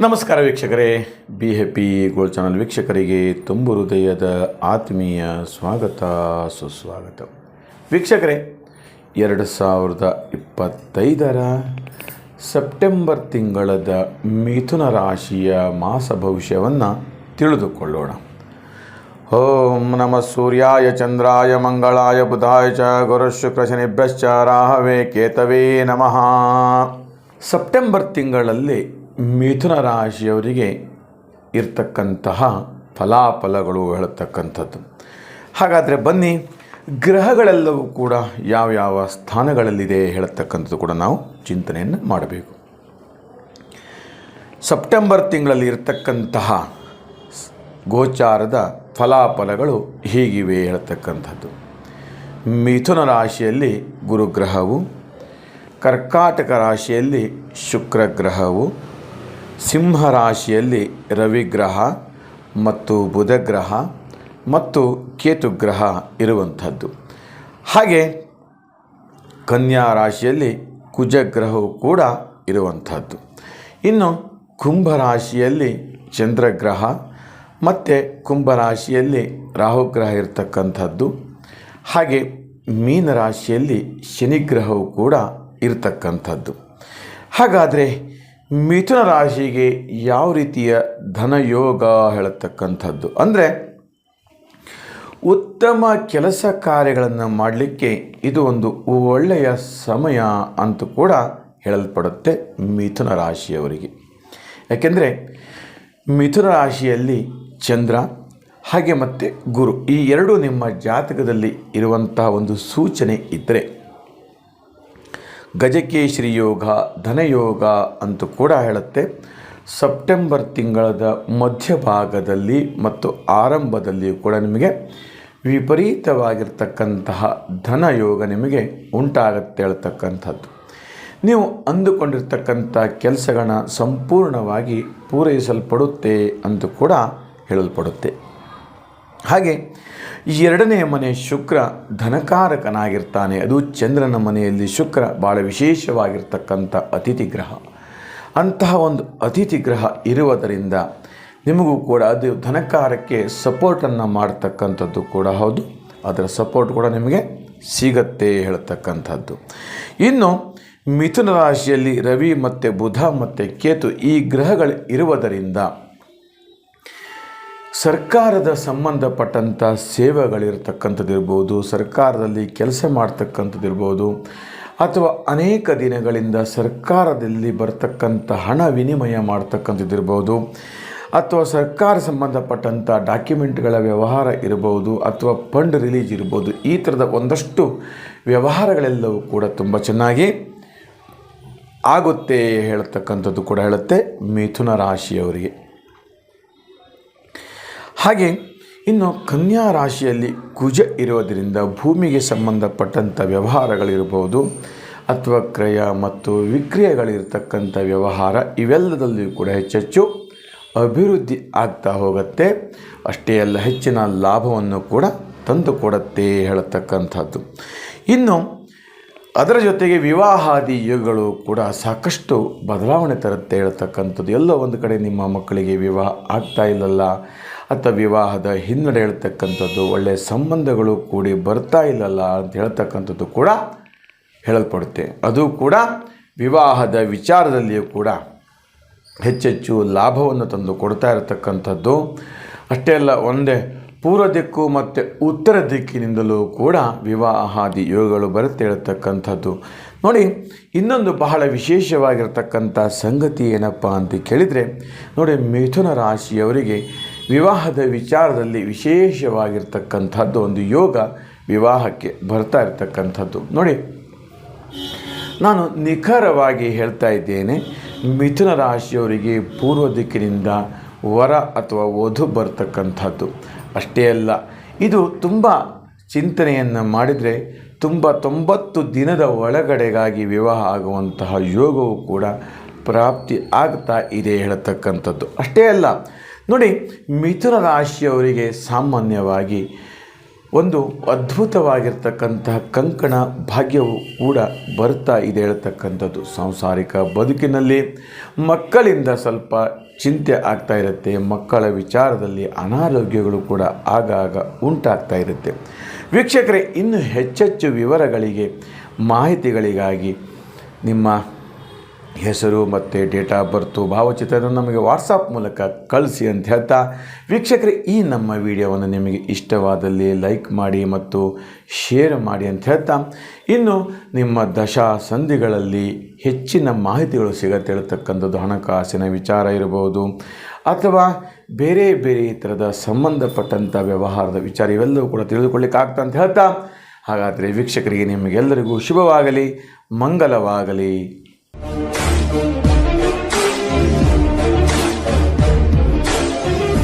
ನಮಸ್ಕಾರ ವೀಕ್ಷಕರೇ. Be happy gold channel ವೀಕ್ಷಕರಿಗೆ ತುಂಬು ಹೃದಯದ ಆತ್ಮೀಯ ಸ್ವಾಗತ, ಸುಸ್ವಾಗತ. ವೀಕ್ಷಕರೇ, ಎರಡು ಸಾವಿರದ ಇಪ್ಪತ್ತೈದರ ಸೆಪ್ಟೆಂಬರ್ ತಿಂಗಳದ ಮಿಥುನ ರಾಶಿಯ ಮಾಸ ಭವಿಷ್ಯವನ್ನು ತಿಳಿದುಕೊಳ್ಳೋಣ. ಓಂ ನಮ ಸೂರ್ಯಾಯ, ಚಂದ್ರಾಯ, ಮಂಗಳಾಯ, ಬುಧಾಯ ಚ ಗುರುಶುಕ್ರಶನಿಭ್ಯಶ್ಚ ರಾಹವೇ, ಕೇತವೇ ನಮಃ. ಸೆಪ್ಟೆಂಬರ್ ತಿಂಗಳಲ್ಲಿ ಮಿಥುನ ರಾಶಿಯವರಿಗೆ ಇರ್ತಕ್ಕಂತಹ ಫಲಾಫಲಗಳು ಹೇಳ್ತಕ್ಕಂಥದ್ದು. ಹಾಗಾದರೆ ಬನ್ನಿ, ಗ್ರಹಗಳೆಲ್ಲವೂ ಕೂಡ ಯಾವ ಯಾವ ಸ್ಥಾನಗಳಲ್ಲಿದೆ ಹೇಳತಕ್ಕಂಥದ್ದು ಕೂಡ ನಾವು ಚಿಂತನೆಯನ್ನು ಮಾಡಬೇಕು. ಸೆಪ್ಟೆಂಬರ್ ತಿಂಗಳಲ್ಲಿ ಇರತಕ್ಕಂತಹ ಗೋಚಾರದ ಫಲಾಫಲಗಳು ಹೀಗಿವೆ ಹೇಳ್ತಕ್ಕಂಥದ್ದು. ಮಿಥುನ ರಾಶಿಯಲ್ಲಿ ಗುರುಗ್ರಹವು, ಕರ್ಕಾಟಕ ರಾಶಿಯಲ್ಲಿ ಶುಕ್ರ ಸಿಂಹ ರಾಶಿಯಲ್ಲಿ ರವಿಗ್ರಹ ಮತ್ತು ಬುಧಗ್ರಹ ಮತ್ತು ಕೇತುಗ್ರಹ ಇರುವಂಥದ್ದು. ಹಾಗೆ ಕನ್ಯಾ ರಾಶಿಯಲ್ಲಿ ಕುಜಗ್ರಹವು ಕೂಡ ಇರುವಂಥದ್ದು. ಇನ್ನು ಕುಂಭರಾಶಿಯಲ್ಲಿ ಚಂದ್ರಗ್ರಹ ಮತ್ತು ಕುಂಭರಾಶಿಯಲ್ಲಿ ರಾಹುಗ್ರಹ ಇರತಕ್ಕಂಥದ್ದು. ಹಾಗೆ ಮೀನರಾಶಿಯಲ್ಲಿ ಶನಿಗ್ರಹವು ಕೂಡ ಇರತಕ್ಕಂಥದ್ದು. ಹಾಗಾದರೆ ಮಿಥುನ ರಾಶಿಗೆ ಯಾವ ರೀತಿಯ ಧನಯೋಗ ಹೇಳತಕ್ಕಂಥದ್ದು? ಅಂದರೆ ಉತ್ತಮ ಕೆಲಸ ಕಾರ್ಯಗಳನ್ನು ಮಾಡಲಿಕ್ಕೆ ಇದು ಒಂದು ಒಳ್ಳೆಯ ಸಮಯ ಅಂತ ಕೂಡ ಹೇಳಲ್ಪಡುತ್ತೆ ಮಿಥುನ ರಾಶಿಯವರಿಗೆ. ಯಾಕೆಂದರೆ ಮಿಥುನ ರಾಶಿಯಲ್ಲಿ ಚಂದ್ರ, ಹಾಗೆ ಮತ್ತು ಗುರು ಈ ಎರಡು ನಿಮ್ಮ ಜಾತಕದಲ್ಲಿ ಇರುವಂತಹ ಒಂದು ಸೂಚನೆ ಇದ್ದರೆ ಗಜಕೇಶ್ರಿ ಯೋಗ ಧನಯೋಗ ಅಂತೂ ಕೂಡ ಹೇಳುತ್ತೆ. ಸೆಪ್ಟೆಂಬರ್ ತಿಂಗಳದ ಮಧ್ಯಭಾಗದಲ್ಲಿ ಮತ್ತು ಆರಂಭದಲ್ಲಿಯೂ ಕೂಡ ನಿಮಗೆ ವಿಪರೀತವಾಗಿರ್ತಕ್ಕಂತಹ ಧನಯೋಗ ನಿಮಗೆ ಉಂಟಾಗುತ್ತೆ ಹೇಳ್ತಕ್ಕಂಥದ್ದು. ನೀವು ಅಂದುಕೊಂಡಿರ್ತಕ್ಕಂಥ ಕೆಲಸಗಳನ್ನ ಸಂಪೂರ್ಣವಾಗಿ ಪೂರೈಸಲ್ಪಡುತ್ತೆ ಅಂತ ಕೂಡ ಹೇಳಲ್ಪಡುತ್ತೆ. ಹಾಗೆ ಎರಡನೇ ಮನೆ ಶುಕ್ರ ಧನಕಾರಕನಾಗಿರ್ತಾನೆ. ಅದು ಚಂದ್ರನ ಮನೆಯಲ್ಲಿ ಶುಕ್ರ ಭಾಳ ವಿಶೇಷವಾಗಿರ್ತಕ್ಕಂಥ ಅತಿಥಿ ಗ್ರಹ. ಅಂತಹ ಒಂದು ಅತಿಥಿ ಗ್ರಹ ಇರುವುದರಿಂದ ನಿಮಗೂ ಕೂಡ ಅದು ಧನಕಾರಕ್ಕೆ ಸಪೋರ್ಟನ್ನು ಮಾಡ್ತಕ್ಕಂಥದ್ದು ಕೂಡ ಹೌದು. ಅದರ ಸಪೋರ್ಟ್ ಕೂಡ ನಿಮಗೆ ಸಿಗತ್ತೆ ಹೇಳ್ತಕ್ಕಂಥದ್ದು. ಇನ್ನು ಮಿಥುನ ರಾಶಿಯಲ್ಲಿ ರವಿ ಮತ್ತು ಬುಧ ಮತ್ತು ಕೇತು ಈ ಗ್ರಹಗಳು ಇರುವುದರಿಂದ ಸರ್ಕಾರದ ಸಂಬಂಧಪಟ್ಟಂಥ ಸೇವೆಗಳಿರ್ತಕ್ಕಂಥದ್ದಿರ್ಬೋದು, ಸರ್ಕಾರದಲ್ಲಿ ಕೆಲಸ ಮಾಡ್ತಕ್ಕಂಥದ್ದಿರ್ಬೋದು, ಅಥವಾ ಅನೇಕ ದಿನಗಳಿಂದ ಸರ್ಕಾರದಲ್ಲಿ ಬರ್ತಕ್ಕಂಥ ಹಣ ವಿನಿಮಯ ಮಾಡ್ತಕ್ಕಂಥದ್ದಿರ್ಬೋದು, ಅಥವಾ ಸರ್ಕಾರ ಸಂಬಂಧಪಟ್ಟಂಥ ಡಾಕ್ಯುಮೆಂಟ್ಗಳ ವ್ಯವಹಾರ ಇರ್ಬೋದು, ಅಥವಾ ಫಂಡ್ ರಿಲೀಸ್ ಇರ್ಬೋದು, ಈ ಥರದ ಒಂದಷ್ಟು ವ್ಯವಹಾರಗಳೆಲ್ಲವೂ ಕೂಡ ತುಂಬ ಚೆನ್ನಾಗಿ ಆಗುತ್ತೆ ಹೇಳ್ತಕ್ಕಂಥದ್ದು ಕೂಡ ಹೇಳುತ್ತೆ ಮಿಥುನ ರಾಶಿಯವರಿಗೆ. ಹಾಗೆ ಇನ್ನು ಕನ್ಯಾ ರಾಶಿಯಲ್ಲಿ ಕುಜ ಇರೋದರಿಂದ ಭೂಮಿಗೆ ಸಂಬಂಧಪಟ್ಟಂಥ ವ್ಯವಹಾರಗಳಿರ್ಬೋದು ಅಥವಾ ಕ್ರಯ ಮತ್ತು ವಿಕ್ರಯಗಳಿರ್ತಕ್ಕಂಥ ವ್ಯವಹಾರ ಇವೆಲ್ಲದಲ್ಲಿಯೂ ಕೂಡ ಹೆಚ್ಚೆಚ್ಚು ಅಭಿವೃದ್ಧಿ ಆಗ್ತಾ ಹೋಗುತ್ತೆ. ಅಷ್ಟೇ ಅಲ್ಲ, ಹೆಚ್ಚಿನ ಲಾಭವನ್ನು ಕೂಡ ತಂದು ಕೊಡುತ್ತೆ ಹೇಳತಕ್ಕಂಥದ್ದು. ಇನ್ನು ಅದರ ಜೊತೆಗೆ ವಿವಾಹಾದಿ ಯುಗಗಳು ಕೂಡ ಸಾಕಷ್ಟು ಬದಲಾವಣೆ ತರುತ್ತೆ ಹೇಳ್ತಕ್ಕಂಥದ್ದು. ಎಲ್ಲೋ ಒಂದು ಕಡೆ ನಿಮ್ಮ ಮಕ್ಕಳಿಗೆ ವಿವಾಹ ಆಗ್ತಾ ಇಲ್ಲಲ್ಲ ಅಥವಾ ವಿವಾಹದ ಹಿನ್ನಡೆ ಹೇಳ್ತಕ್ಕಂಥದ್ದು ಒಳ್ಳೆಯ ಸಂಬಂಧಗಳು ಕೂಡಿ ಬರ್ತಾ ಇಲ್ಲಲ್ಲ ಅಂತ ಹೇಳ್ತಕ್ಕಂಥದ್ದು ಕೂಡ ಹೇಳಲ್ಪಡುತ್ತೆ. ಅದು ಕೂಡ ವಿವಾಹದ ವಿಚಾರದಲ್ಲಿಯೂ ಕೂಡ ಹೆಚ್ಚೆಚ್ಚು ಲಾಭವನ್ನು ತಂದು ಕೊಡ್ತಾ ಇರತಕ್ಕಂಥದ್ದು. ಅಷ್ಟೇ ಅಲ್ಲ, ಒಂದೇ ಪೂರ್ವ ದಿಕ್ಕು ಮತ್ತು ಉತ್ತರ ದಿಕ್ಕಿನಿಂದಲೂ ಕೂಡ ವಿವಾಹಾದಿ ಯೋಗಗಳು ಬರುತ್ತೆ ಹೇಳ್ತಕ್ಕಂಥದ್ದು. ನೋಡಿ, ಇನ್ನೊಂದು ಬಹಳ ವಿಶೇಷವಾಗಿರ್ತಕ್ಕಂಥ ಸಂಗತಿ ಏನಪ್ಪ ಅಂತ ಕೇಳಿದರೆ, ನೋಡಿ, ಮಿಥುನ ರಾಶಿಯವರಿಗೆ ವಿವಾಹದ ವಿಚಾರದಲ್ಲಿ ವಿಶೇಷವಾಗಿರ್ತಕ್ಕಂಥದ್ದು ಒಂದು ಯೋಗ ವಿವಾಹಕ್ಕೆ ಬರ್ತಾ ಇರತಕ್ಕಂಥದ್ದು. ನೋಡಿ, ನಾನು ನಿಖರವಾಗಿ ಹೇಳ್ತಾ ಇದ್ದೇನೆ, ಮಿಥುನ ರಾಶಿಯವರಿಗೆ ಪೂರ್ವ ದಿಕ್ಕಿನಿಂದ ವರ ಅಥವಾ ವಧು ಬರ್ತಕ್ಕಂಥದ್ದು. ಅಷ್ಟೇ ಅಲ್ಲ, ಇದು ತುಂಬ ಚಿಂತನೆಯನ್ನು ಮಾಡಿದರೆ ತುಂಬ ತೊಂಬತ್ತು ದಿನದ ಒಳಗಡೆಗಾಗಿ ವಿವಾಹ ಆಗುವಂತಹ ಯೋಗವು ಕೂಡ ಪ್ರಾಪ್ತಿ ಆಗ್ತಾ ಇದೆ ಹೇಳತಕ್ಕಂಥದ್ದು. ಅಷ್ಟೇ ಅಲ್ಲ ನೋಡಿ, ಮಿಥುನ ರಾಶಿಯವರಿಗೆ ಸಾಮಾನ್ಯವಾಗಿ ಒಂದು ಅದ್ಭುತವಾಗಿರ್ತಕ್ಕಂತಹ ಕಂಕಣ ಭಾಗ್ಯವು ಕೂಡ ಬರ್ತಾ ಇದೆ ಹೇಳ್ತಕ್ಕಂಥದ್ದು. ಸಾಂಸಾರಿಕ ಬದುಕಿನಲ್ಲಿ ಮಕ್ಕಳಿಂದ ಸ್ವಲ್ಪ ಚಿಂತೆ ಆಗ್ತಾ ಇರುತ್ತೆ. ಮಕ್ಕಳ ವಿಚಾರದಲ್ಲಿ ಅನಾರೋಗ್ಯಗಳು ಕೂಡ ಆಗಾಗ ಉಂಟಾಗ್ತಾ ಇರುತ್ತೆ. ವೀಕ್ಷಕರೇ, ಇನ್ನು ಹೆಚ್ಚೆಚ್ಚು ವಿವರಗಳಿಗೆ, ಮಾಹಿತಿಗಳಿಗಾಗಿ ನಿಮ್ಮ ಹೆಸರು ಮತ್ತು ಡೇಟ್ ಆಫ್ ಬರ್ತು ಭಾವಚಿತ್ರವನ್ನು ನಮಗೆ ವಾಟ್ಸಪ್ ಮೂಲಕ ಕಳಿಸಿ ಅಂತ ಹೇಳ್ತಾ ವೀಕ್ಷಕರೇ, ಈ ನಮ್ಮ ವಿಡಿಯೋವನ್ನು ನಿಮಗೆ ಇಷ್ಟವಾದಲ್ಲಿ ಲೈಕ್ ಮಾಡಿ ಮತ್ತು ಶೇರ್ ಮಾಡಿ ಅಂತ ಹೇಳ್ತಾ ಇನ್ನು ನಿಮ್ಮ ದಶಾ ಸಂಧಿಗಳಲ್ಲಿ ಹೆಚ್ಚಿನ ಮಾಹಿತಿಗಳು ಸಿಗತ್ತೆ ಹೇಳ್ತಕ್ಕಂಥದ್ದು ಹಣಕಾಸಿನ ವಿಚಾರ ಇರಬಹುದು ಅಥವಾ ಬೇರೆ ಬೇರೆ ಥರದ ಸಂಬಂಧಪಟ್ಟಂಥ ವ್ಯವಹಾರದ ವಿಚಾರ ಇವೆಲ್ಲವೂ ಕೂಡ ತಿಳಿದುಕೊಳ್ಳಿಕ್ಕೆ ಆಗ್ತಾ ಅಂತ ಹೇಳ್ತಾ ಹಾಗಾದರೆ ವೀಕ್ಷಕರಿಗೆ ನಿಮಗೆಲ್ಲರಿಗೂ ಶುಭವಾಗಲಿ, ಮಂಗಲವಾಗಲಿ.